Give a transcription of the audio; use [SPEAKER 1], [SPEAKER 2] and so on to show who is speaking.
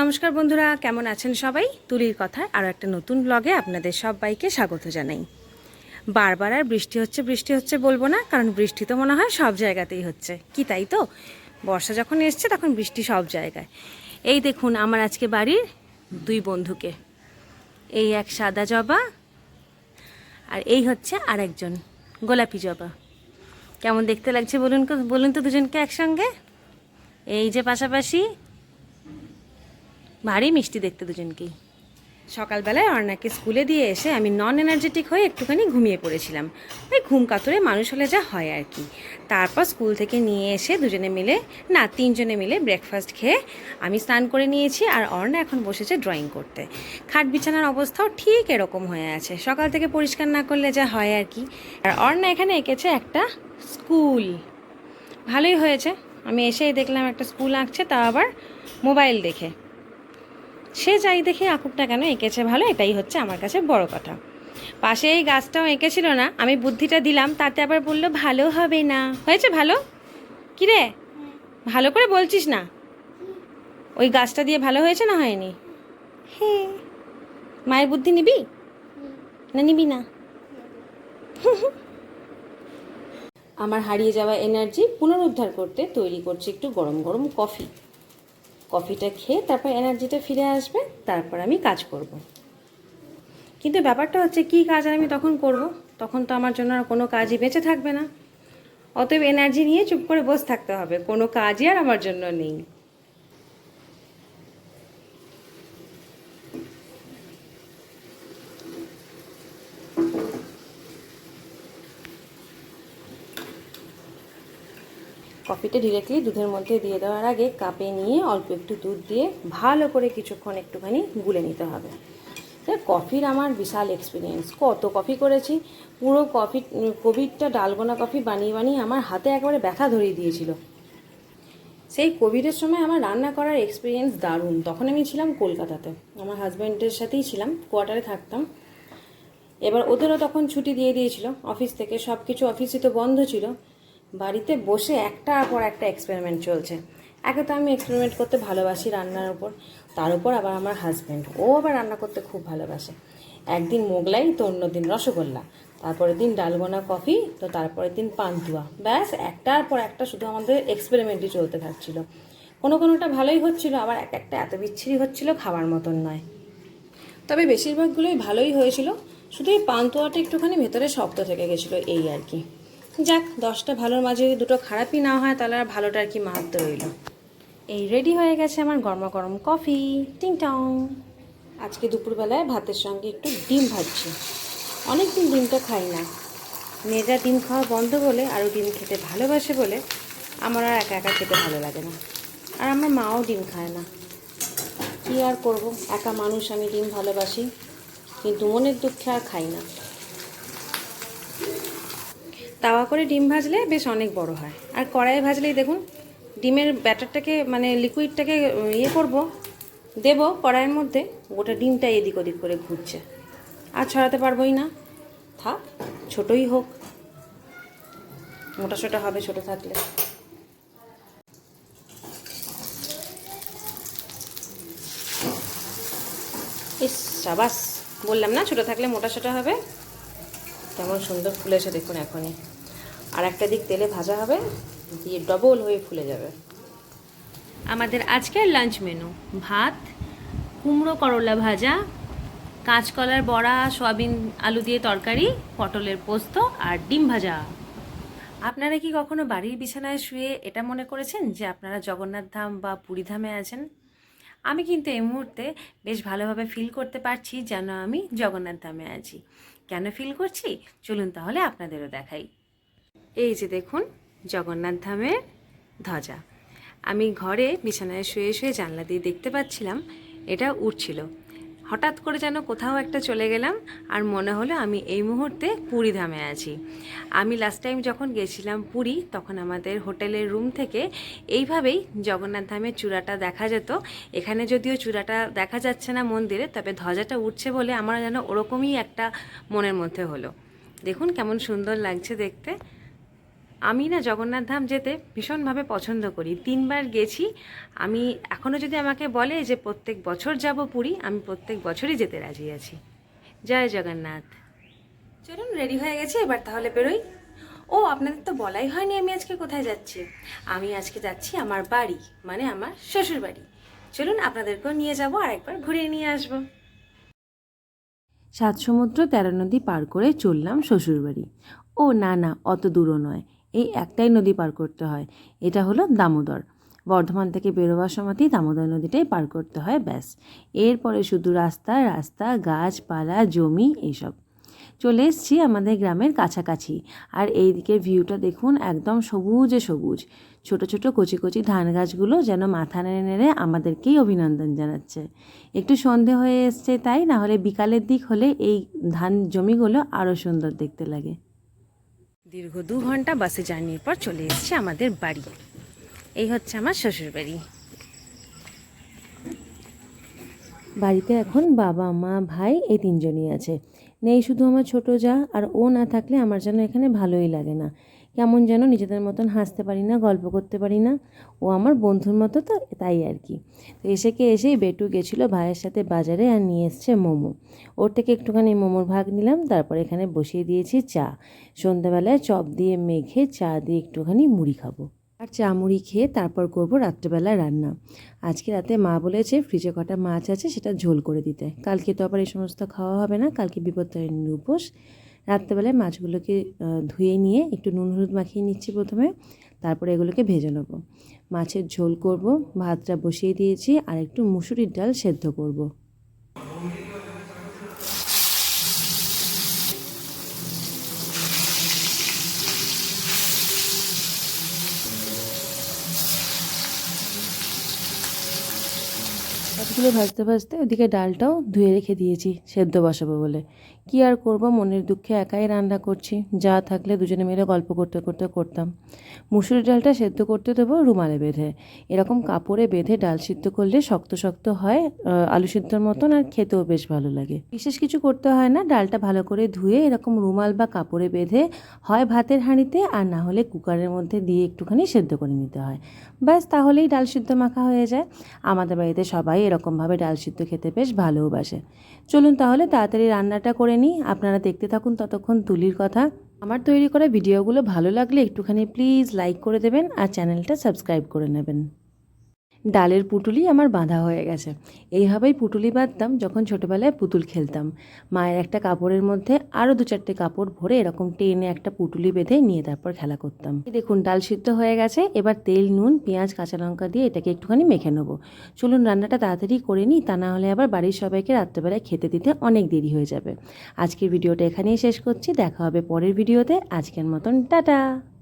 [SPEAKER 1] নমস্কার বন্ধুরা, কেমন আছেন সবাই? তুলির কথায় আরও একটা নতুন ব্লগে আপনাদের সবাইকে স্বাগত জানাই। বারবার আর বৃষ্টি হচ্ছে বৃষ্টি হচ্ছে বলব না, কারণ বৃষ্টি তো মনে হয় সব জায়গাতেই হচ্ছে। কি তাই তো? বর্ষা যখন এসছে, তখন বৃষ্টি সব জায়গায়। এই দেখুন, আমার আজকে বাড়ির দুই বন্ধুকে। এই এক সাদা জবা, আর এই হচ্ছে আরেকজন গোলাপি জবা। কেমন দেখতে লাগছে বলুন বলুন তো দুজনকে একসঙ্গে? এই যে পাশাপাশি ভারী মিষ্টি দেখতে দুজনকেই। সকালবেলায় অর্ণাকে স্কুলে দিয়ে এসে আমি নন এনার্জেটিক হয়ে একটুখানি ঘুমিয়ে পড়েছিলাম। ওই ঘুম কাতরে মানুষ হলে যা হয় আর কি। তারপর স্কুল থেকে নিয়ে এসে দুজনে মিলে, না, তিনজনে মিলে ব্রেকফাস্ট খেয়ে আমি স্নান করে নিয়েছি আর অর্ণা এখন বসেছে ড্রয়িং করতে। খাট বিছানার অবস্থাও ঠিক এরকম হয়ে আছে। সকাল থেকে পরিষ্কার না করলে যা হয় আর কি। আর অর্ণা এখানে এঁকেছে একটা স্কুল। ভালোই হয়েছে। আমি এসেই দেখলাম একটা স্কুল আঁকছে তা আবার মোবাইল দেখে। সে যাই দেখে আঁকুক না কেন, এঁকেছে ভালো, এটাই হচ্ছে আমার কাছে বড় কথা। পাশে এই গাছটাও এঁকেছিল না, আমি বুদ্ধিটা দিলাম, তাতে আবার বলল, ভালো হবে না। হয়েছে ভালো? কি রে ভালো করে বলছিস না? ওই গাছটা দিয়ে ভালো হয়েছে না হয়নি? হে। মায়ের বুদ্ধি নিবি? না নিবি না। আমার হারিয়ে যাওয়া এনার্জি পুনরুদ্ধার করতে তৈরি করছি একটু গরম গরম কফি কফিটা খেয়ে তারপর এনার্জিটা ফিরে আসবে, তারপর আমি কাজ করব। কিন্তু ব্যাপারটা হচ্ছে, কি কাজ আমি তখন করব? তখন তো আমার জন্য আর কোনো কাজই বেঁচে থাকবে না। অতএব এনার্জি নিয়ে চুপ করে বসে থাকতে হবে। কোনো কাজই আর আমার জন্য নেই। কফিটা ডিরেক্টলি দুধের মধ্যে দিয়ে দেওয়ার আগে কাপে নিয়ে অল্প একটু দুধ দিয়ে ভালো করে কিছুক্ষণ একটুখানি গুলে নিতে হবে। কফির আমার বিশাল এক্সপিরিয়েন্স কত কফি করেছি? পুরো কফি, কোভিডটা ডালগোনা কফি বানিয়ে বানিয়ে আমার হাতে একবারে ব্যথা ধরিয়ে দিয়েছিল। সেই কোভিডের সময় আমার রান্না করার এক্সপিরিয়েন্স দারুণ। তখন আমি ছিলাম কলকাতাতে। আমার হাজব্যান্ডের সাথেই ছিলাম কোয়ার্টারে থাকতাম। এবার ওদেরও তখন ছুটি দিয়ে দিয়েছিল। অফিস থেকে সব কিছু অফিসই তো বন্ধ ছিল। বাড়িতে বসে একটার পর একটা এক্সপেরিমেন্ট চলছে। একে তো আমি এক্সপেরিমেন্ট করতে ভালোবাসি রান্নার উপর, তার উপর আবার আমার হাজব্যান্ড ও আবার রান্না করতে খুব ভালোবাসে। একদিন মোগলাই, তো অন্যদিন রসগোল্লা, তারপরের দিন ডালগোনা কফি, তো তারপরের দিন পান্তুয়া। ব্যাস, একটার পর একটা শুধু আমাদের এক্সপেরিমেন্টই চলতে থাকছিল। কোনো কোনোটা ভালোই হচ্ছিল, আবার এক একটা এত বিচ্ছিরি হচ্ছিল খাবার মতন নয়। তবে বেশিরভাগগুলোই ভালোই হয়েছিল, শুধু এই পান্তুয়াটা একটুখানি ভেতরে শক্ত থেকে গেছিল, এই আর কি। যাক, দশটা ভালোর মাঝে যদি দুটো খারাপই না হয়, তাহলে আর ভালোটা আর কি মাহাত্ম রইল। এই রেডি হয়ে গেছে আমার গরমা গরম কফি টিং টং আজকে দুপুরবেলায় ভাতের সঙ্গে একটু ডিম ভাজছি। অনেক দিন ডিমটা খাই না। মেয়েরা ডিম খাওয়া বন্ধ বলে আরও ডিম খেতে ভালোবাসে বলে আমার আর একা একা খেতে ভালো লাগে না। আর আমার মাও ডিম খায় না। কি আর করব? একা মানুষ, আমি ডিম ভালোবাসি। কিন্তু মনের দুঃখে আর খাই না। তাওয়া করে ডিম ভাজলে বেশ অনেক বড় হয়। আর কড়াইয়ে ভাজলেই দেখুন, ডিমের ব্যাটারটাকে মানে লিকুইডটাকে ইয়ে করব, দেব কড়াইয়ের মধ্যে, গোটা ডিমটা এদিক ওদিক করে ঘুরছে। আর ছড়াতে পারবোই না। থাক, ছোটই হোক। মোটা সোটা হবে, ছোট থাকলে। ইস, সাবাস, বললাম না, ছোট থাকলে মোটা সোটা হবে। কেমন সুন্দর ফুলেছে দেখুন এখনই। আর একটা দিক তেলে ভাজা হবে দিয়ে ডবল হয়ে ফুলে যাবে। আমাদের আজকের লাঞ্চ মেনু ভাত কুমড়ো করলা ভাজা কাঁচকলার বড়া সয়াবিন আলু দিয়ে তরকারি পটলের পোস্ত আর ডিম ভাজা। আপনারা কি কখনো বাড়ির বিছানায় শুয়ে এটা মনে করেছেন যে আপনারা জগন্নাথ ধাম বা পুরী ধামে আছেন? আমি কিন্তু এই মুহূর্তে বেশ ভালোভাবে ফিল করতে পারছি যেন আমি জগন্নাথ ধামে আছি। কেন ফিল করছি? চলুন তাহলে আপনাদেরও দেখাই। এই যে দেখুন, জগন্নাথ ধামের ধ্বজা। আমি ঘরে বিছানায় শুয়ে শুয়ে জানলা দিয়ে দেখতে পাচ্ছিলাম, এটা উঠছিল হঠাৎ করে যেন কোথাও একটা চলে গেলাম আর মনে হলো আমি এই মুহূর্তে পুরী ধামে আছি। আমি লাস্ট টাইম যখন গেছিলাম পুরী, তখন আমাদের হোটেলের রুম থেকে এইভাবেই জগন্নাথ ধামের চূড়াটা দেখা যেত। এখানে যদিও চূড়াটা দেখা যাচ্ছে না মন্দিরে, তবে ধ্বজাটা উঠছে বলে আমার যেন ওরকমই একটা মনের মধ্যে হলো। দেখুন কেমন সুন্দর লাগছে দেখতে। আমি না জগন্নাথ ধাম যেতে ভীষণভাবে পছন্দ করি। তিনবার গেছি। আমি এখনও যদি আমাকে বলে যে প্রত্যেক বছর যাব পুরী আমি প্রত্যেক বছরই যেতে রাজি আছি। জয় জগন্নাথ। চলুন রেডি হয়ে গেছে এবার তাহলে বেরোই। ও আপনাদের তো বলাই হয়নি আমি আজকে কোথায় যাচ্ছি। আমি আজকে যাচ্ছি আমার বাড়ি মানে আমার শ্বশুর বাড়ি চলুন আপনাদেরকেও নিয়ে যাব আর একবার ঘুরিয়ে নিয়ে আসব। সাত সমুদ্র তেরো নদী পার করে চললাম শ্বশুরবাড়ি। ও না না অত দূরও নয়। এই একটাই নদী পার করতে হয়। এটা হলো দামোদর। বর্ধমান থেকে বেরোবার সময়তেই দামোদর নদীটাই পার করতে হয়, ব্যাস। এরপরে শুধু রাস্তা রাস্তা, গাছপালা, জমি, এইসব। চলে এসছি আমাদের গ্রামের কাছাকাছি। আর এই দিকের ভিউটা দেখুন একদম সবুজে সবুজ। ছোট ছোট কচি কচি ধান গাছগুলো যেন মাথা নেড়ে নেড়ে আমাদেরকেই অভিনন্দন জানাচ্ছে। একটু সন্ধে হয়ে এসছে তাই না হলে বিকালের দিক হলে এই ধান জমিগুলো আরও সুন্দর দেখতে লাগে। দীর্ঘ দু ঘণ্টা বাসে জার্নির পর চলে এসছে আমাদের বাড়ি। এই হচ্ছে আমার শ্বশুর বাড়ি। বাড়িতে এখন বাবা, মা, ভাই এই তিনজনই আছে। নেই শুধু আমার ছোট যা, আর ও না থাকলে আমার যেন এখানে ভালোই লাগে না। কেমন যেন নিজেদের মতন হাসতে পারি না, গল্প করতে পারি না। ও আমার বন্ধুর মতো তো, তাই আর কি। তো এসে এসেকে এসেই বেটু গেছিল ভাইয়ের সাথে বাজারে আর নিয়ে এসছে মোমো। ওর থেকে একটুখানি মোমোর ভাগ নিলাম, তারপর এখানে বসিয়ে দিয়েছি চা। সন্ধ্যাবেলায় চপ দিয়ে মেখে চা দিয়ে একটুখানি মুড়ি খাব। আর চা মুড়ি খেয়ে তারপর করব রাত্রেবেলা রান্না। আজকে রাতে মা বলেছে, ফ্রিজে কটা মাছ আছে, সেটা ঝোল করে দিতে। কালকে তো আবার এই সমস্ত খাওয়া হবে না, কালকে বিপত্তারিণীর উপোস। রাত্রেবেলায় মাছগুলোকে ধুয়ে নিয়ে একটু নুন হলুদ মাখিয়ে নিচ্ছি প্রথমে, তারপরে এগুলোকে ভেজে নেব। মাছের ঝোল করব, ভাতটা বসিয়ে দিয়েছি, আর একটু মুসুরির ডাল সেদ্ধ করব। মাছগুলো ভাজতে ভাজতে ওদিকে ডালটাও ধুয়ে রেখে দিয়েছি, সেদ্ধ বসাবো বলে। কি আর করব? মনের দুঃখে একাই রান্না করছি। যা থাকলে দুজনে মিলে গল্প করতে করতে করতাম। মুসুরি ডালটা সেদ্ধ করতে দেবো রুমালে বেঁধে। এরকম কাপড়ে বেঁধে ডাল সিদ্ধ করলে শক্ত শক্ত হয় আলু সিদ্ধর মতন আর খেতেও বেশ ভালো লাগে। বিশেষ কিছু করতে হয় না, ডালটা ভালো করে ধুয়ে এরকম রুমাল বা কাপড়ে বেঁধে হয় ভাতের হাঁড়িতে আর না হলে কুকারের মধ্যে দিয়ে একটুখানি সেদ্ধ করে নিতে হয়। ব্যাস, তাহলেই ডাল সিদ্ধ মাখা হয়ে যায়। আমাদের বাড়িতে সবাই এরকমভাবে ডাল সিদ্ধ খেতে বেশ ভালোবাসে। চলুন তাহলে তাড়াতাড়ি রান্নাটা করে নিই আপনারা দেখতে থাকুন ততক্ষণ তুলির কথা। আমার তৈরি করা ভিডিওগুলো ভালো লাগলে একটুখানি প্লিজ লাইক করে দেবেন আর চ্যানেলটা সাবস্ক্রাইব করে নেবেন। ডালের পুটুলি আমার বাঁধা হয়ে গেছে। এইভাবেই পুটুলি বাঁধতাম যখন ছোটোবেলায় পুতুল খেলতাম। মায়ের একটা কাপড়ের মধ্যে আরও দু চারটে কাপড় ভরে এরকম টেনে একটা পুটুলি বেঁধে নিয়ে তারপর খেলা করতাম। দেখুন, ডাল সিদ্ধ হয়ে গেছে। এবার তেল, নুন, পেঁয়াজ, কাঁচা লঙ্কা দিয়ে এটাকে একটুখানি মেখে নেব। চলুন রান্নাটা তাড়াতাড়ি করে নিই, তা না হলে আবার বাড়ির সবাইকে রাত্রেবেলায় খেতে দিতে অনেক দেরি হয়ে যাবে। আজকের ভিডিওটা এখানেই শেষ করছি। দেখা হবে পরের ভিডিওতে। আজকের মতন, টাটা!